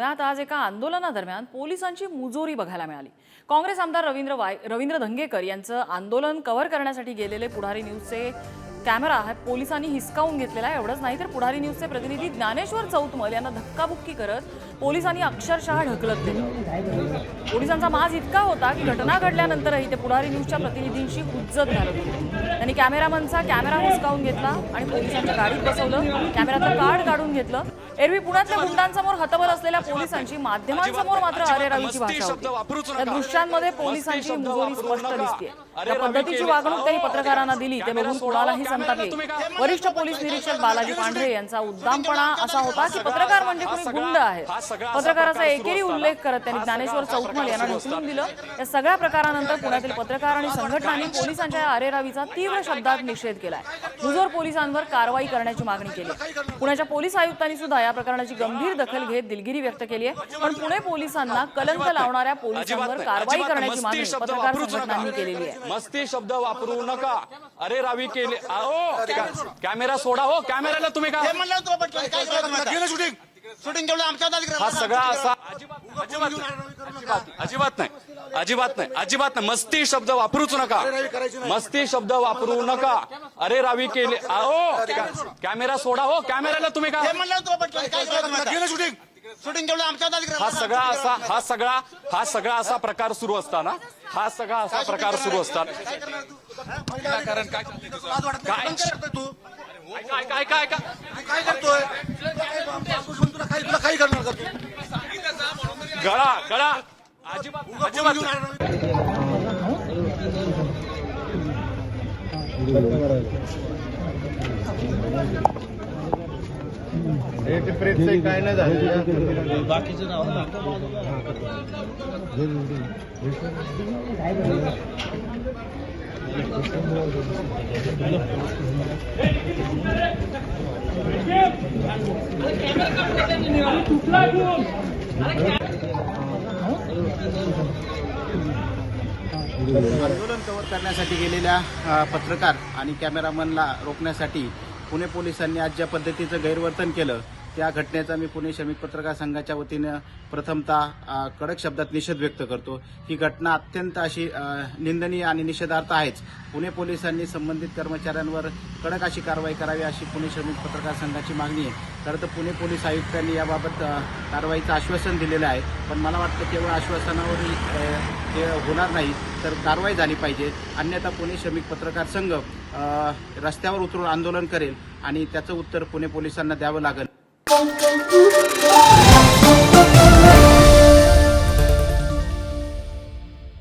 पुण्यात आज एका आंदोलनादरम्यान पोलिसांची मुजोरी बघायला मिळाली. काँग्रेस आमदार रवींद्र वाय रवींद्र धंगेकर यांचं आंदोलन कव्हर करण्यासाठी गेलेले पुढारी न्यूजचे कॅमेरा हा पोलिसांनी हिसकावून घेतलेला आहे. एवढंच नाही तर पुढारी न्यूजचे प्रतिनिधी ज्ञानेश्वर चौतमल यांना धक्काबुक्की करत पोलिसांनी अक्षरशः ढकलत दिलं. पोलिसांचा माज इतका होता की घटना घडल्यानंतरही ते पुढारी न्यूजच्या प्रतिनिधींशी हुज्जत घालत होते त्यांनी कॅमेरामनचा कॅमेरा हिसकावून घेतला आणि पोलिसांच्या गाडीत बसवलं. कॅमेराचं कार्ड काढून घेतलं. एरवी पुण्यातल्या गुंडांसमोर हतबल असलेल्या पोलिसांची माध्यमांसमोर मात्र अरेरावीची भाषा होती. या दृश्यांमध्ये पोलिसांची मुजोरी स्पष्ट दिसते या पद्धतीची वागणूक त्यांनी पत्रकारांना दिली. ते बघून कोणालाही संताप येईल. वरिष्ठ पोलीस निरीक्षक बालाजी पांढरे यांचा उद्दामपणा असा होता की पत्रकार म्हणजे कोणी गुंड आहे. पत्रकाराचा एकेरी उल्लेख करत त्यांनी ज्ञानेश्वर चौकमल यांना ढकलून दिलं. या सगळ्या प्रकारानंतर पुण्यातील पत्रकार आणि संघटनांनी पोलिसांच्या या अरेरावीचा तीव्र शब्दात निषेध केलाय मुजोर पोलिसांवर कारवाई करण्याची मागणी केली. पुण्याच्या पोलीस आयुक्तांनी सुद्धा या प्रकरणाची गंभीर दखल घेत दिलगिरी व्यक्त केली आहे. पण पुणे पोलिसांना कलंक लावणाऱ्या पोलिसांवर कारवाई करण्याची मागणी पत्रकार संघटनांनी केलेली आहे. मस्ती शब्द वापरू नका. अरे रावी केले आओ कॅमेरा सोडा हो कॅमेऱ्याला तुम्ही हे म्हणलं काय शूटिंग आमच्या हा सगळा असा अजिबात नाही. अजिबात नाही. अजिबात नाही. अजिबात नाही. मस्ती शब्द वापरूच नका. मस्ती शब्द वापरू नका. अरे रावी केले आओ कॅमेरा सोडा हो. कॅमेऱ्याला तुम्ही हे म्हणलं काय शूटिंग. शूटिंग आमच्या हा सगळा असा हा सगळा हा सगळा असा प्रकार सुरू असताना हा सगळा असा प्रकार सुरू असताना कारण काय काय? करतोय तू? काय काय काय काय तू काय करतोय? तुला काही तुला काही करणार का तू? गळा गळा. अजिबात अजिबात. नाही. काय नाही झालं आंदोलन कव्हर करण्यासाठी गेलेल्या पत्रकार आणि कॅमेरामनला रोखण्यासाठी पुणे पोलिसांनी आज ज्या पद्धतीचं गैरवर्तन केलं त्या घटनेचा मी पुणे श्रमिक पत्रकार संघाच्या वतीनं प्रथमतः कडक शब्दात निषेध व्यक्त करतो. ही घटना अत्यंत अशी निंदनीय आणि निषेधार्थ आहेच. पुणे पोलिसांनी संबंधित कर्मचाऱ्यांवर कडक अशी कारवाई करावी अशी पुणे श्रमिक पत्रकार संघाची मागणी आहे. खरं तर पुणे पोलीस आयुक्तांनी याबाबत कारवाईचं आश्वासन दिलेलं आहे. पण मला वाटतं केवळ आश्वासनावरही हे होणार नाही तर कारवाई झाली पाहिजे. अन्यथा पुणे श्रमिक पत्रकार संघ रस्त्यावर उतरून आंदोलन करेल आणि त्याचं उत्तर पुणे पोलिसांना द्यावं लागेल. Boom, boom.